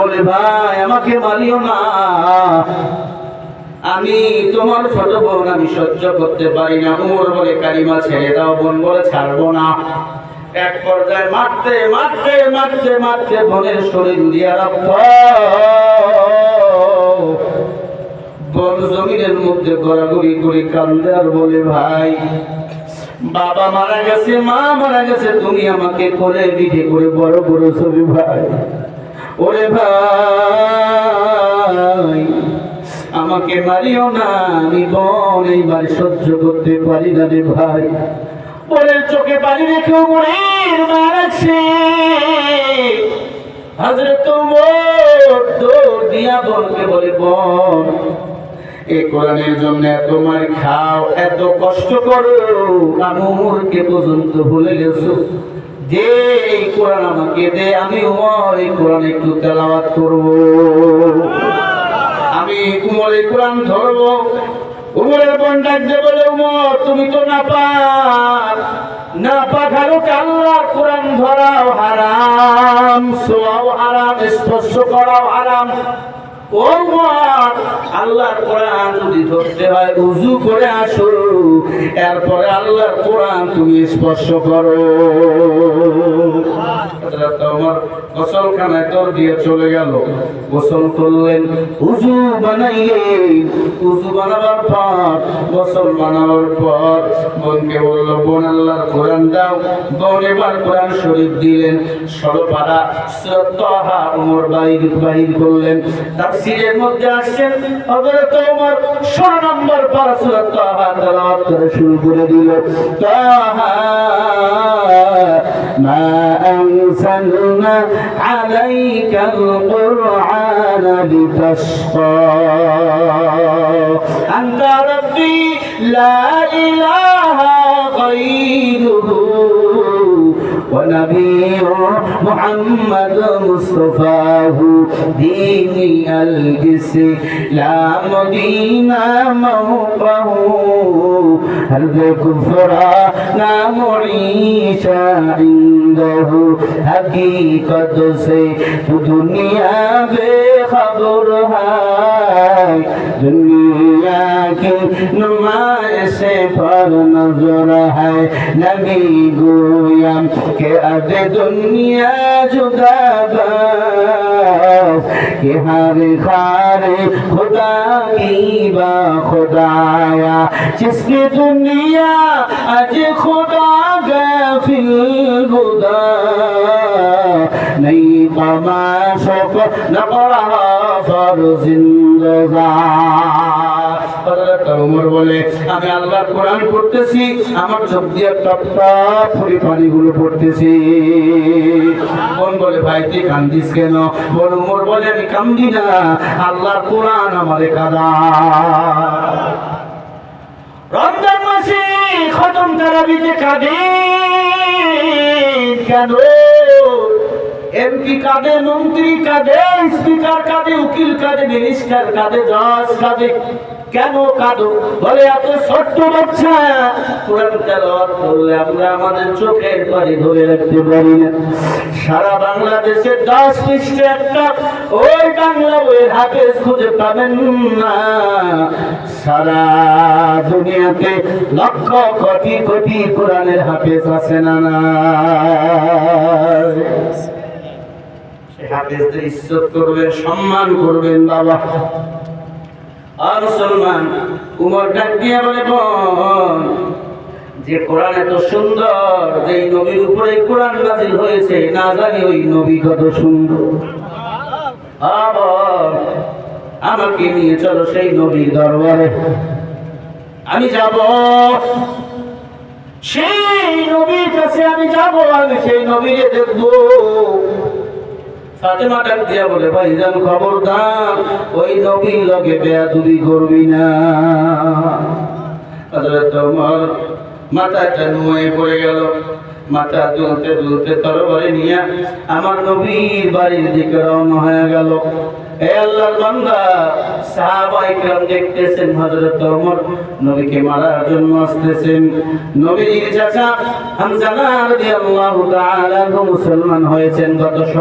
বলে, ভাই, আমাকে আমি তোমার ছোট বোন, আমি সহ্য করতে পারি না। উমর বলে, কালিমা ছেড়ে দাও, বোন বলে, ছাড়বো না। এক পর্যায়ে মারতে মারতে মারতে মারতে, বোনের শরীর দিয়ে রক্ত। জমিনের মধ্যে গড়াগড়ি করে কান্দে আর বলে, ভাই বাবা মারা গেছে, মা মারা গেছে, তুমি আমাকে কোলে বিধে করে বড় বড় ছবি ভাই। ওরে ভাই, আমাকে মারিও না, আমি বোন, এইবার সহ্য করতে পারি না রে ভাই। ওরে চোখে পানি রেখে মনের মারাচ্ছে হজরত দৌড় দিয়া বলকে বলে, বোন এই খাও, এত আমি উমরকে গেছো? এই কোরআন আমাকে দে, আমি এই একটু তেলাওয়াত করব। আমি উমর এই কোরআন ধরবো। উমরের বোন ডাকতে বলে, উমর, তুমি তো না পার না কোরআন ধরাও হারাম হারাম, স্পর্শ করাও হারাম। ধরতে হয় করে এরপরে আল্লাহর তুমি স্পর্শ করো। তোর দিয়ে চলে গেল। গোসল করলেন, উজু বানাইলেন উজু বানাবার পর, গোসল বানাবার পর বোনকে বলল, বোন, আল্লাহর কোরআন দাও। বোন এবার কোরআন শরীফ দিলেন। সরপাড়া বাহির বাহির করলেন। তাফসীরের মধ্যে আসছে হযরত ওমর 16 নম্বর পারা সূরা তাহা তেলাওয়াত করে শুরু করে দিল। তাহা মা আনসালনা আলাইকাল কুরআন লিতাশকা। আনতা রাব্বি লা ইলাহা গায়রু محمد مصطفاه دين الإسلام دين موقعه هل كفرنا معيش عنده حقیقت سے دنیا بے خبر ہے دنیا کی نماز से पर नजर है लगी गोयम के अज दुनिया जुदा कि हर खार खुदा की बा खुदाया जिसकी दुनिया अज खुदा गफिल गुदा नहीं तमाशो न पड़ा फर जिंदा ফর উমর বলে, আমি আল্লাহর কোরআন পড়তেছি, আমার চোখ দিয়ে টপ টপ পানিগুলো পড়তেছি। বোন বলে, ভাই, তুই কান্দিস কেন? বোন উমর বলে, আমি কান্দি না, আল্লাহর কোরআন আমারে কাদা। রমজান মাসে খতম তারাবিতে কাঁদে কেন? এমপি কাঁদে, মন্ত্রী কাঁদে, স্পিকার কাঁদে, উকিল কাঁদে, মিনিস্টার কাঁদে, জজ কাঁদে। কেন কাঁদো? বলে, এত ছোট্ট বাচ্চা। কোরআন তেলাওয়াত করলে আমরা আমাদের চোখের পানি ধরে রাখতে পারি না। সারা বাংলাদেশে দশ পৃষ্ঠে একটা, ওই বাংলা বইয়ের হাতে খুঁজে পাবেন না। সারা দুনিয়াতে লক্ষ কোটি কোটি কোরআনের হাফেজ আছে না না হাফেজদের ইজ্জত করবেন, সম্মান করবেন বাবা। আর মুসলমান, উমর ডাক বলে যে কোরআন এত সুন্দর যে নবীর উপরে কোরআন নাজিল হয়েছে, না জানি ওই নবী কত সুন্দর। আবার আমাকে নিয়ে চলো সেই নবীর দরবারে। আমি যাব। সেই নবীর কাছে আমি যাব, আমি সেই নবীরে দেখব। ওই করবি না। পড়ে গেল। মাথা দুলতে দুলতে নিয়ে আমার নবীর বাড়ির দিকে রওনা হয়ে গেল। হে আল্লাহর বান্দা দেখতেছেন হযরত ওমর, নবীকে মারার জন্য আসতেছেন। নবীর চাচা হামজা রাদিয়াল্লাহু তাআলা মুসলমান হয়েছেন গত